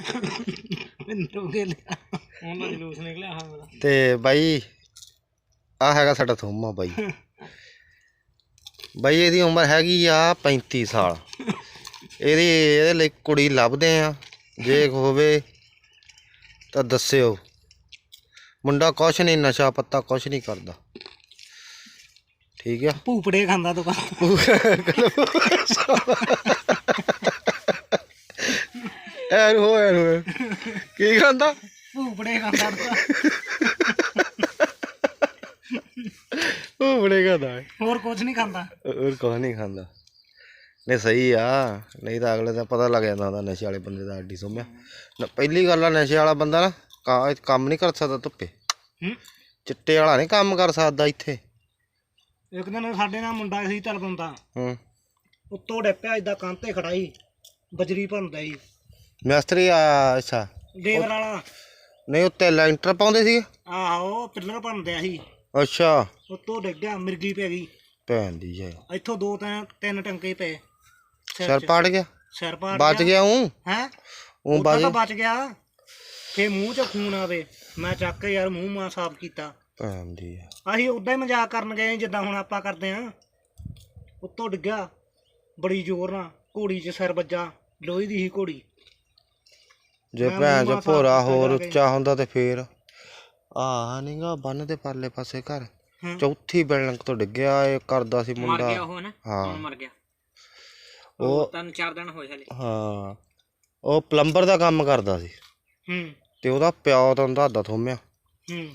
ਜਲੂਸ ਨਿਕਲਿਆ ਹਾਂ ਮੇਰਾ ਤੇ ਬਾਈ ਆ ਹੈਗਾ ਸਾਡਾ ਥੋਮਾ ਬਾਈ। ਬਾਈ ਇਹਦੀ ਉਮਰ ਹੈਗੀ ਆ 35 ਸਾਲ। ਇਹਦੀ ਇਹਦੇ ਲਈ ਕੁੜੀ ਲੱਭਦੇ ਆ ਜੇ ਹੋਵੇ ਤਾਂ ਦੱਸਿਓ। ਮੁੰਡਾ ਕੁਛ ਨਹੀਂ ਨਸ਼ਾ ਪੱਤਾ ਕੁਛ ਨਹੀਂ ਕਰਦਾ। ਠੀਕ ਆ? ਭੂਪੜੇ ਖਾਂਦਾ ਦੁਕਾਨ। ਐਨ ਹੋ ਐਨ ਹੋ। ਕੀ ਖਾਂਦਾ? ਭੂਪੜੇ ਖਾਂਦਾ ਬੜੇ ਖਾਂਦਾ। ਹੈ। ਹੋਰ ਕੁਝ ਨਹੀਂ ਖਾਂਦਾ। ਹੋਰ ਕੁਛ ਨਹੀਂ ਖਾਂਦਾ। ਨਹੀਂ ਸਹੀ ਆ। ਨਹੀਂ ਤਾਂ ਅਗਲੇ ਦਾ ਪਤਾ ਲੱਗ ਜਾਂਦਾ ਹੁੰਦਾ ਨਸ਼ੇ ਵਾਲੇ ਬੰਦੇ ਦਾ ਅੱਡੀ ਸੋਮਿਆ। ਨਾ ਪਹਿਲੀ ਗੱਲ ਆ ਨਸ਼ੇ ਵਾਲਾ ਬੰਦਾ ਨਾ ਕਾ- ਕੰਮ ਨਹੀਂ ਕਰ ਸਕਦਾ ਧੁੱਪੇ। ਹੂੰ? ਚਿੱਟੇ ਵਾਲਾ ਨਹੀਂ ਕੰਮ ਕਰ ਸਕਦਾ ਇੱਥੇ। ਇੱਕ ਦਿਨ ਸਾਡੇ ਨਾਲ ਮੁੰਡਾ ਸੀ ਚੱਲ ਬੰਦਾ। ਹੂੰ। ਉੱਤੋਂ ਡੱਪਿਆ ਇਦਾਂ ਕੰਧ ਤੇ ਖੜਾ ਸੀ ਬਜਰੀ ਭੰਦਾ ਸੀ। ਮਿਸਤਰੀ ਆ ਅੱਛਾ। ਦੇਵਰ ਵਾਲਾ। ਨਹੀਂ ਉੱਤੇ ਲੈਂਟਰ ਪਾਉਂਦੇ ਸੀ ਆਹੋ ਪਿੱਲਰ ਭੰਦਿਆ ਸੀ। ਅੱਛਾ। ਉੱਤੋਂ ਡਿੱਗ ਗਿਆ ਮਿਰਗੀ ਪੈ ਗਈ। ਭੈਣ ਦੀ ਜੈ। ਇੱਥੋਂ ਦੋ ਤਿੰਨ ਤਿੰਨ ਟੰਕੇ ਪਏ। ਸਿਰ ਪਾੜ ਗਿਆ? ਸਿਰ ਪਾੜ ਬਚ ਗਿਆ। ਹੂੰ? ਹੈ ਉਹ ਬਚ ਤਾਂ ਬਚ ਗਿਆ। ਫੇ ਮੂੰਹ 'ਚ ਖੂਨ ਆਵੇ। ਮੈਂ ਚੱਕ ਕੇ ਯਾਰ ਮੂੰਹ ਮਾ ਸਾਫ਼ ਕੀਤਾ। ਭੈਣ ਦੀ। ਅਸੀਂ ਉਦਾਂ ਹੀ ਮਜ਼ਾਕ ਕਰਨ ਗਏ ਜਿੱਦਾਂ ਹੁਣ ਆਪਾਂ ਕਰਦੇ ਆਂ ਉੱਤੋਂ ਡਿੱਗਾ ਬੜੀ ਜ਼ੋਰ ਨਾਲ ਘੋੜੀ 'ਚ ਸਿਰ ਵੱਜਾ। ਲੋਹੀ ਦੀ ਹੀ ਘੋੜੀ। ਜੇ ਭੈਣ ਚ ਭੋਰਾ ਹੋਰ। ਉੱਚਾ ਹੁੰਦਾ ਤੇ ਫੇਰ ਆ ਨਹੀਂਗਾ ਬੰਨ ਦੇ ਪਰਲੇ ਪਾਸੇ ਘਰ। ਚੌਥੀ ਬਿਲਡਿੰਗ ਤੋਂ ਡਿੱਗਿਆ ਇਹ ਕਰਦਾ ਸੀ ਮੁੰਡਾ। ਉਹ ਨਾ ਹਾਂ। ਮਰ ਗਿਆ। ਉਹ ਤਿੰਨ ਚਾਰ ਦਿਨ ਹੋਏ ਹਲੇ। ਹਾਂ। ਉਹ ਪਲੰਬਰ ਦਾ ਕੰਮ ਕਰਦਾ ਸੀ। ਹੂੰ। ਤੇ ਉਹਦਾ ਪਿਓ ਤਾਂ ਦੱਸਦਾ ਥੋਮਿਆ। ਹੂੰ।